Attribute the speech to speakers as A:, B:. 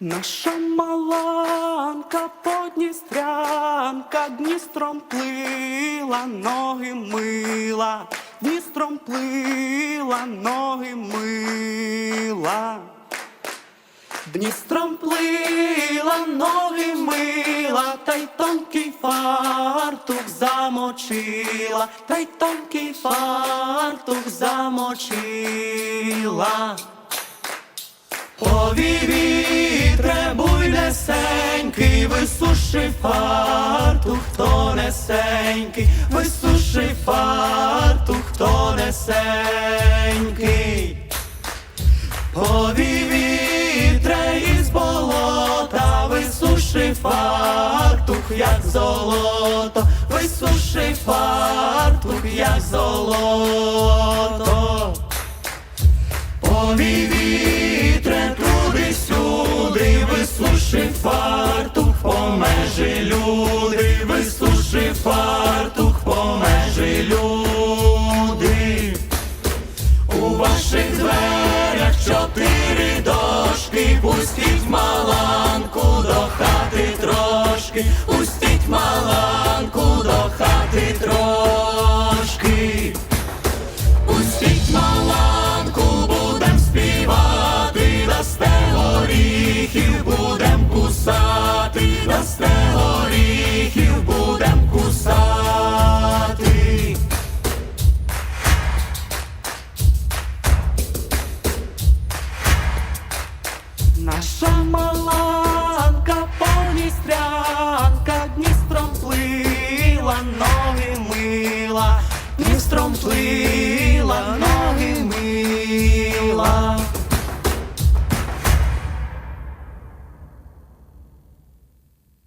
A: Наша маланка подністрянка Дністром плила, ноги мила, Дністром плила, ноги мила. Дністром плила, ноги мила, та й тонкий фартух замочила, та й тонкий фартух замочила. Повій вітре буйнесенький, висуши фартух, хто несенький, висуши хто несенький. Повій вітре із болота, висуши фартух, як золото, висуши фартух, як золото. Висуши фартух, по межі люди, висуши фартух, по межі люди. У ваших дверях чотири дошки, пустіть маланку до хати трошки, пустіть маланку до хати трошки. Наша маланка повністрянка, Дністром плила, ноги мила, Дністром плила.